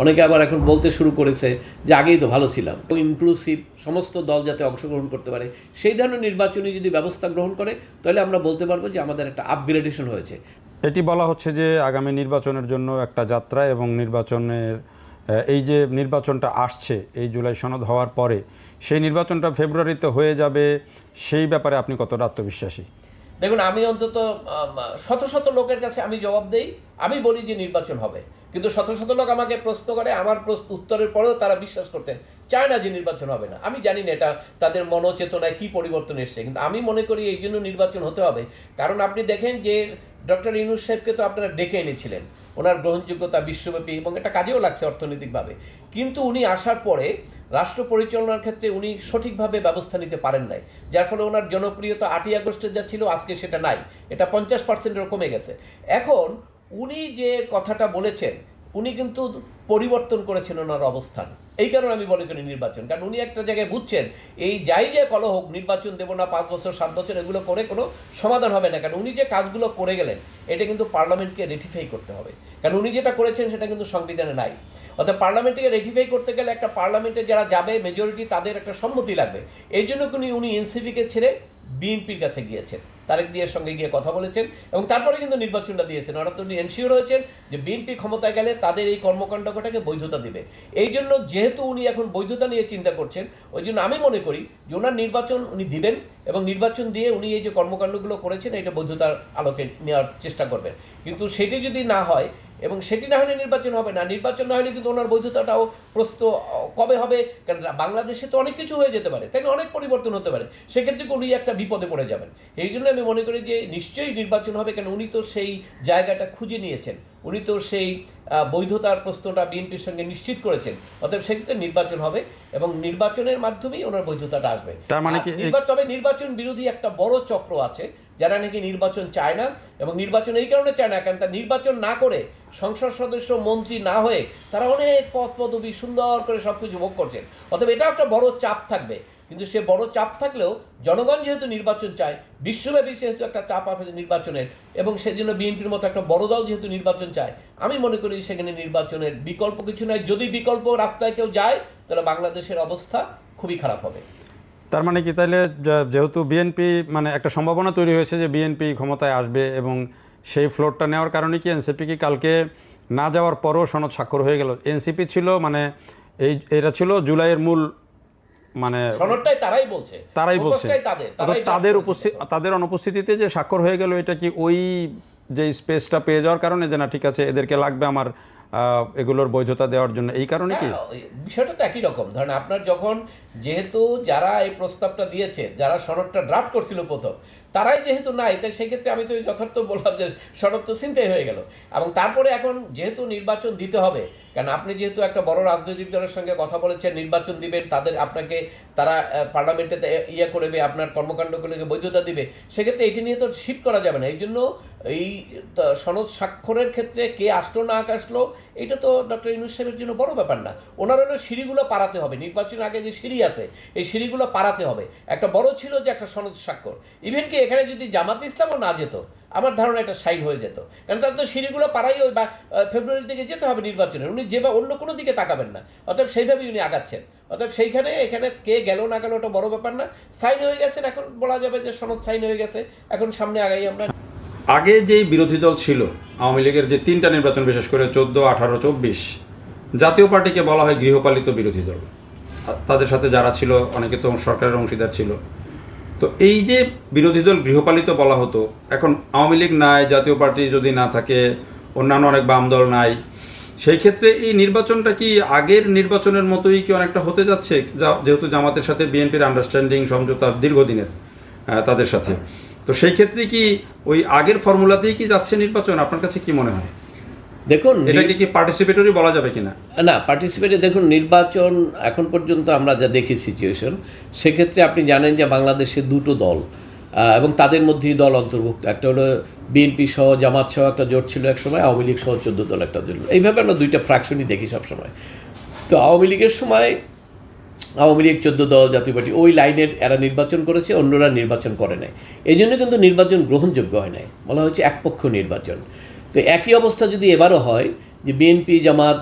অনেকে আবার এখন বলতে শুরু করেছে যে আগেই তো ভালো ছিলাম। ইনক্লুসিভ সমস্ত দল যাতে অংশগ্রহণ করতে পারে সেই ধরনের নির্বাচনী যদি ব্যবস্থা গ্রহণ করে তাহলে আমরা বলতে পারব যে আমাদের একটা আপগ্রেডেশন হয়েছে। এটি বলা হচ্ছে যে আগামী নির্বাচনের জন্য একটা যাত্রা এবং নির্বাচনের এই যে নির্বাচনটা আসছে এই জুলাই সনদ হওয়ার পরে সেই নির্বাচনটা ফেব্রুয়ারিতে হয়ে যাবে সেই ব্যাপারে আপনি কতটা আত্মবিশ্বাসী? দেখুন আমি অন্তত শত শত লোকের কাছে আমি জবাব দেই আমি বলি যে নির্বাচন হবে। কিন্তু শত শত লোক আমাকে প্রশ্ন করে, আমার প্রশ্ন, উত্তরের পরেও তারা বিশ্বাস করতেন চায় না যে নির্বাচন হবে না। আমি জানি না এটা তাদের মনোচেতনায় কি পরিবর্তন এসছে, কিন্তু আমি মনে করি এই জন্য নির্বাচন হতে হবে। কারণ আপনি দেখেন যে ডক্টর ইউনুস সাহেবকে তো আপনারা ডেকে এনেছিলেন, ওনার গ্রহণযোগ্যতা বিশ্বব্যাপী এবং এটা কাজেও লাগছে অর্থনৈতিকভাবে। কিন্তু উনি আসার পরে রাষ্ট্র পরিচালনার ক্ষেত্রে উনি সঠিকভাবে ব্যবস্থা নিতে পারেন নাই, যার ফলে ওনার জনপ্রিয়তা আটই আগস্টের যা ছিল, আজকে সেটা নাই। এটা পঞ্চাশ পার্সেন্টেরও কমে গেছে। এখন উনি যে কথাটা বলেছেন, উনি কিন্তু পরিবর্তন করেছেন ওনার অবস্থান। এই কারণে আমি মনে করি নির্বাচন। কারণ উনি একটা জায়গায় বুঝছেন, এই যাই যে কলহ হোক, নির্বাচন দেবো না, পাঁচ বছর, সাত বছর, এগুলো করে কোনো সমাধান হবে না। কারণ উনি যে কাজগুলো করে গেলেন, এটা কিন্তু পার্লামেন্টকে রেটিফাই করতে হবে। কারণ উনি যেটা করেছেন, সেটা কিন্তু সংবিধানে নাই। অর্থাৎ পার্লামেন্টকে রেটিফাই করতে গেলে একটা পার্লামেন্টে যারা যাবে মেজরিটি তাদের একটা সম্মতি লাগবে। এই জন্য উনি উনি এনসিপিকে ছেড়ে বিএনপির কাছে গিয়েছেন। তারেক দিয়ার সঙ্গে গিয়ে কথা বলেছেন এবং তারপরে কিন্তু নির্বাচনটা দিয়েছেন। অর্থাৎ উনি এনশিওর হয়েছেন যে বিএনপি ক্ষমতায় গেলে তাদের এই কর্মকাণ্ডটাকে বৈধতা দেবে। এই জন্য যেহেতু উনি এখন বৈধতা নিয়ে চিন্তা করছেন, ওই জন্য আমি মনে করি যে ওনার নির্বাচন উনি দিবেন এবং নির্বাচন দিয়ে উনি এই যে কর্মকাণ্ডগুলো করেছেন, এটা বৈধতার আলোকে নেওয়ার চেষ্টা করবেন। কিন্তু সেটি যদি না হয় এবং সেটি না হলে নির্বাচন হবে না। নির্বাচন না হলে কিন্তু ওনার বৈধতাটাও প্রস্ত কবে হবে? কারণ বাংলাদেশে তো অনেক কিছু হয়ে যেতে পারে। তাই অনেক পরিবর্তন হতে পারে। সেক্ষেত্রে উনি একটা বিপদে পড়ে যাবেন? এই জন্য আমি মনে করি যে নিশ্চয়ই নির্বাচন হবে কেন উনি তো সেই জায়গাটা খুঁজে নিয়েছেন। উনি তো সেই বৈধতার প্রশ্নটা বিএনপির সঙ্গে নিশ্চিত করেছেন। অতএব সেক্ষেত্রে নির্বাচন হবে এবং নির্বাচনের মাধ্যমেই ওনার বৈধতাটা আসবে। তার মানে তবে নির্বাচন বিরোধী একটা বড় চক্র আছে। যারা নাকি নির্বাচন চায় না এবং নির্বাচন এই কারণে চায় না, কারণ তার নির্বাচন না করে সংসদ সদস্য, মন্ত্রী না হয়ে তারা অনেক পদ পদবি সুন্দর করে সব কিছু ভোগ করছেন। অতএব এটাও একটা বড় চাপ থাকবে। কিন্তু সে বড় চাপ থাকলেও জনগণ যেহেতু নির্বাচন চায়, বিশ্বব্যাপী সেহেতু একটা চাপ আছে নির্বাচনের এবং সেজন্য বিএনপির মতো একটা বড় দল যেহেতু নির্বাচন চায়, আমি মনে করি সেখানে নির্বাচনের বিকল্প কিছু নয় যদি বিকল্প রাস্তায় কেউ যায়, তাহলে বাংলাদেশের অবস্থা খুবই খারাপ হবে। তার মানে কি? তাহলে যেহেতু বিএনপি মানে একটা সম্ভাবনা তৈরি হয়েছে যে বিএনপি ক্ষমতায় আসবে এবং সেই ফ্লোরটা নেওয়ার কারণে কি এনসিপি কি কালকে না যাওয়ার পরও সনদ স্বাক্ষর হয়ে গেল। এনসিপি ছিল মানে এই এটা ছিল জুলাইয়ের মূল মানে সনদটাই তারাই বলছে। তারাই বলছে। তাদের। উপস্থিত। তাদের অনুপস্থিতিতে যে স্বাক্ষর হয়ে গেল এটা কি ওই যে স্পেসটা পেয়ে যাওয়ার কারণে যে না ঠিক আছে এদেরকে লাগবে আমার এগুলোর বৈধতা দেওয়ার জন্য। এই কারণে কি? বিষয়টা তো একই রকম। ধরেন আপনার যখন যেহেতু যারা এই প্রস্তাবটা দিয়েছে, যারা সনদটা ড্রাফট করছিল প্রথম তারাই যেহেতু নাই, তাই সেক্ষেত্রে আমি তো যথার্থ বললাম যে সনদ তো চিন্তাই হয়ে গেল। এবং তারপরে এখন যেহেতু নির্বাচন দিতে হবে কারণ আপনি যেহেতু একটা বড় রাজনৈতিক দলের সঙ্গে কথা বলেছেন, নির্বাচন দিবেন, তাদের আপনাকে, তারা পার্লামেন্টে ইয়ে করবে, আপনার কর্মকাণ্ডগুলোকে বৈধতা দিবে, সেক্ষেত্রে এটি নিয়ে তো শিফট করা যাবে না। এই জন্য এই সনদ স্বাক্ষরের ক্ষেত্রে কে আসলো, না আসলো, এটা তো ডক্টর ইউনুস সাহেবের জন্য বড় ব্যাপার না। ওনার হলো সিঁড়িগুলো পারাতে হবে। নির্বাচনের আগে যে সিঁড়ি আছে, এই সিঁড়িগুলো পারাতে হবে। একটা বড় ছিল যে একটা সনদ স্বাক্ষর। ইভেন কি এখানে যদি জামাত ইসলামও না যেত, আমার ধারণা এটা সাইন হয়ে যেত। কারণ তার তো সিঁড়িগুলো পারাই ওই বা ফেব্রুয়ারির দিকে যেতে হবে নির্বাচনে উনি যে বা অন্য কোনো দিকে তাকাবেন না। অতএব সেইভাবেই উনি আগাচ্ছেন। অতএব সেইখানে, এখানে কে গেল না গেল ওটা বড় ব্যাপার না। সাইন হয়ে গেছেন, এখন বলা যাবে যে সনদ সাইন হয়ে গেছে। এখন সামনে আগাই আমরা। আগে যেই বিরোধী দল ছিল, আওয়ামী লীগের যে তিনটা নির্বাচন, বিশেষ করে চোদ্দ, আঠারো, চব্বিশ, জাতীয় পার্টিকে বলা হয় গৃহপালিত বিরোধী দল। তাদের সাথে যারা ছিল, অনেকে তো সরকারের অংশীদার ছিল তো এই যে বিরোধী দল গৃহপালিত বলা হতো, এখন আওয়ামী লীগ নাই, জাতীয় পার্টি যদি না থাকে, অন্যান্য অনেক বাম দল নাই, সেই ক্ষেত্রে এই নির্বাচনটা কি আগের নির্বাচনের মতোই কি অনেকটা হতে যাচ্ছে? যেহেতু জামাতের সাথে বিএনপির আন্ডারস্ট্যান্ডিং সমঝোতা দীর্ঘদিনের তাদের সাথে। তো সেই ক্ষেত্রে কি ওই আগের ফর্মুলাতেই কি যাচ্ছে নির্বাচন? আপনার কাছে কি মনে হয়? দেখুন এটাকে কি পার্টিসিপেটরি বলা যাবে কিনা? না পার্টিসিপেটে দেখুন নির্বাচন এখন পর্যন্ত আমরা যা দেখি সিচুয়েশন সেক্ষেত্রে আপনি জানেন যে বাংলাদেশে দুটো দল এবং তাদের মধ্যেই দল অন্তর্ভুক্ত। একটা হলো বিএনপি সহ জামাত সহ একটা জোট ছিল এক সময় আওয়ামী লীগ সহ চোদ্দ দল একটা জোট। এইভাবে আমরা দুইটা ফ্র্যাকশনই দেখি সবসময়। তো আওয়ামী লীগের সময় আওয়ামী লীগ চোদ্দ দল জাতীয় পার্টি ওই লাইনের এরা নির্বাচন করেছে অন্যরা নির্বাচন করে নাই। এই জন্য কিন্তু নির্বাচন গ্রহণযোগ্য হয় নাই। বলা হচ্ছে একপক্ষ নির্বাচন। তো একই অবস্থা যদি এবারও হয় যে বিএনপি জামাত,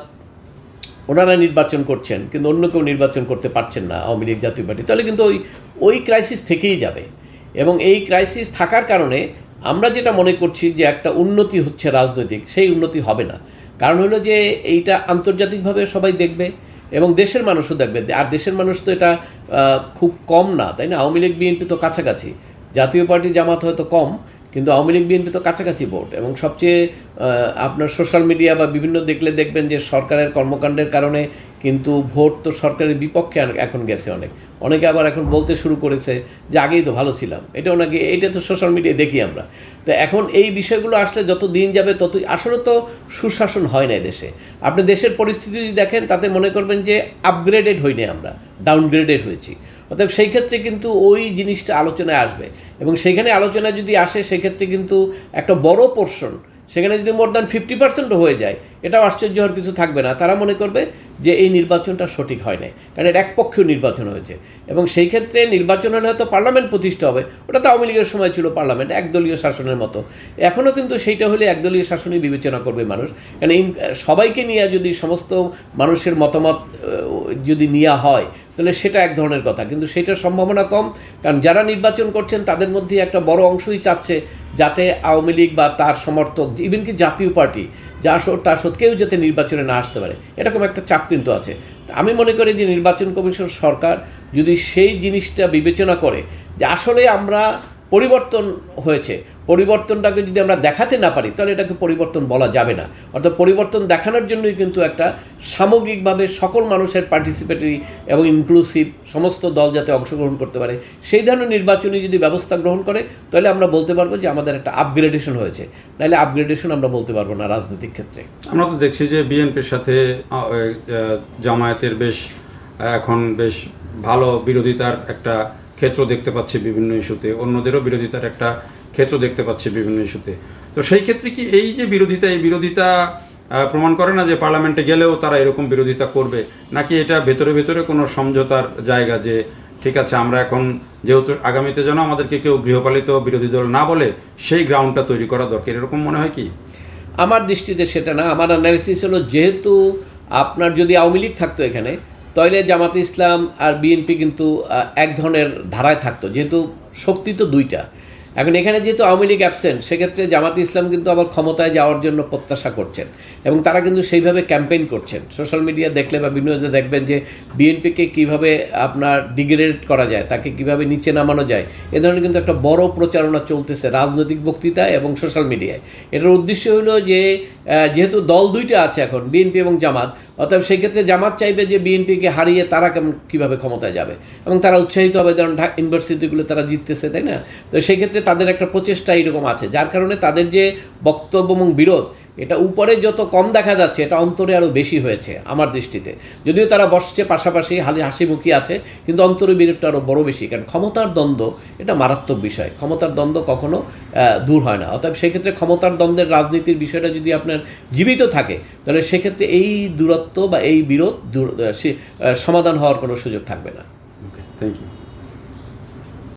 ওনারা নির্বাচন করছেন, কিন্তু অন্য কেউ নির্বাচন করতে পারছেন না, আওয়ামী লীগ জাতীয় পার্টি, তাহলে কিন্তু ওই ওই ক্রাইসিস থেকেই যাবে। এবং এই ক্রাইসিস থাকার কারণে আমরা যেটা মনে করছি যে একটা উন্নতি হচ্ছে রাজনৈতিক, সেই উন্নতি হবে না। কারণ হলো যে এইটা আন্তর্জাতিকভাবে সবাই দেখবে এবং দেশের মানুষও দেখবে। আর দেশের মানুষ তো এটা খুব কম না, তাই না? আওয়ামী লীগ বিএনপি তো কাছাকাছি। জাতীয় পার্টি জামাত হয়তো কম কিন্তু আওয়ামী লীগ, বিএনপি তো কাছাকাছি ভোট এবং সবচেয়ে আপনার সোশ্যাল মিডিয়া বা বিভিন্ন দেখলে দেখবেন যে সরকারের কর্মকাণ্ডের কারণে কিন্তু ভোট তো সরকারের বিপক্ষে এখন গেছে অনেক। অনেকে আবার এখন বলতে শুরু করেছে যে আগেই তো ভালো ছিলাম। এটা ওনাকে এটা তো সোশ্যাল মিডিয়ায় দেখি আমরা। তো এখন এই বিষয়গুলো আসলে যত দিন যাবে তত আসলে তো সুশাসন হয় না দেশে। আপনি দেশের পরিস্থিতি যদি দেখেন, তাতে মনে করবেন যে আপগ্রেডেড হইনি আমরা ডাউনগ্রেডেড হয়েছি। অতএব সেই ক্ষেত্রে কিন্তু ওই জিনিসটা আলোচনায় আসবে। এবং সেখানে আলোচনা যদি আসে, সেক্ষেত্রে কিন্তু একটা বড় পোর্শন সেখানে যদি মোর দ্যান ফিফটি পার্সেন্টও হয়ে যায়, এটাও আশ্চর্য হওয়ার কিছু থাকবে না। তারা মনে করবে যে এই নির্বাচনটা সঠিক হয় নাই, কারণ এটা একপক্ষীয় নির্বাচন হয়েছে। এবং সেই ক্ষেত্রে নির্বাচন হলে হয়তো পার্লামেন্ট প্রতিষ্ঠা হবে, ওটা তো আওয়ামী লীগের সময় ছিল পার্লামেন্ট, একদলীয় শাসনের মতো। এখনও কিন্তু সেইটা হলে একদলীয় শাসনই বিবেচনা করবে মানুষ। কারণ সবাইকে নিয়ে যদি সমস্ত মানুষের মতামত যদি নেওয়া হয় তাহলে সেটা এক ধরনের কথা। কিন্তু সেটার সম্ভাবনা কম, কারণ যারা নির্বাচন করছেন তাদের মধ্যে একটা বড় অংশই চাচ্ছে যাতে আওয়ামী লীগ বা তার সমর্থক ইভেন কি জাতীয় পার্টি, যা আসত তা আসত কেউ যাতে নির্বাচনে না আসতে পারে। এরকম একটা চাপ কিন্তু আছে। আমি মনে করি যে নির্বাচন কমিশন সরকার যদি সেই জিনিসটা বিবেচনা করে যে আসলে আমরা পরিবর্তন হয়েছে পরিবর্তনটাকে যদি আমরা দেখাতে না পারি, তাহলে এটাকে পরিবর্তন বলা যাবে না। অর্থাৎ পরিবর্তন দেখানোর জন্যই কিন্তু একটা সামগ্রিকভাবে সকল মানুষের পার্টিসিপেটরি এবং ইনক্লুসিভ সমস্ত দল যাতে অংশগ্রহণ করতে পারে, সেই ধরনের নির্বাচনী যদি ব্যবস্থা গ্রহণ করে, তাহলে আমরা বলতে পারব যে আমাদের একটা আপগ্রেডেশন হয়েছে। নাহলে আপগ্রেডেশন আমরা বলতে পারব না রাজনৈতিক ক্ষেত্রে। আমরা তো দেখছি যে বিএনপির সাথে জামায়াতের বেশ এখন বেশ ভালো বিরোধিতার একটা ক্ষেত্র দেখতে পাচ্ছি বিভিন্ন ইস্যুতে। অন্যদেরও বিরোধিতার একটা ক্ষেত্র দেখতে পাচ্ছি বিভিন্ন ইস্যুতে। তো সেই ক্ষেত্রে কি এই যে বিরোধিতা, এই বিরোধিতা প্রমাণ করে না যে পার্লামেন্টে গেলেও তারা এরকম বিরোধিতা করবে? নাকি এটা ভেতরে ভেতরে কোনো সমঝোতার জায়গা যে, ঠিক আছে, আমরা এখন যেহেতু আগামীতে যেন আমাদেরকে কেউ গৃহপালিত বিরোধী দল না বলে, সেই গ্রাউন্ডটা তৈরি করা দরকার, এরকম মনে হয় কি? আমার দৃষ্টিতে সেটা না। আমার অ্যানালিসিস হলো, যেহেতু আপনার যদি আওয়ামী লীগ থাকতো এখানে, তাহলে জামাতে ইসলাম আর বিএনপি কিন্তু এক ধরনের ধারায় থাকতো। যেহেতু শক্তি তো দুইটা। এখন এখানে যেহেতু আওয়ামী লীগ অ্যাবসেন্ট সেক্ষেত্রে জামাতে ইসলাম কিন্তু আবার ক্ষমতায় যাওয়ার জন্য প্রত্যাশা করছেন এবং তারা কিন্তু সেইভাবে ক্যাম্পেইন করছেন। সোশ্যাল মিডিয়া দেখলে বা বিভিন্ন দেখবেন যে বিএনপিকে কীভাবে আপনার ডিগ্রেড করা যায়, তাকে কীভাবে নিচে নামানো যায়, এ ধরনের কিন্তু একটা বড় প্রচারণা চলতেছে রাজনৈতিক বক্তৃতায় এবং সোশ্যাল মিডিয়ায় এটার উদ্দেশ্য হলো যে যেহেতু দল দুইটা আছে এখন বিএনপি এবং জামাত অতএব সেক্ষেত্রে জামাত চাইবে যে বিএনপিকে হারিয়ে তারা কেমন, কীভাবে ক্ষমতায় যাবে? এবং তারা উৎসাহিত হবে, যেমন ঢাকা ইউনিভার্সিটিগুলো তারা জিততেছে, তাই না? তো সেই ক্ষেত্রে তাদের একটা প্রচেষ্টা এইরকম আছে, যার কারণে তাদের যে বক্তব্য এবং বিরোধ এটা উপরে যত কম দেখা যাচ্ছে, এটা অন্তরে আরও বেশি হয়েছে আমার দৃষ্টিতে। যদিও তারা বসছে পাশাপাশি, হালি হাসি মুখী আছে, কিন্তু অন্তরে বিরোধটা আরও বড় বেশি, কারণ ক্ষমতার দ্বন্দ্ব এটা মারাত্মক বিষয়। ক্ষমতার দ্বন্দ্ব কখনো দূর হয় না। অতএব সেক্ষেত্রে ক্ষমতার দ্বন্দ্বের রাজনীতির বিষয়টা যদি আপনার জীবিত থাকে, তাহলে সেক্ষেত্রে এই দূরত্ব বা এই বিরোধ সমাধান হওয়ার কোনো সুযোগ থাকবে না। Okay thank you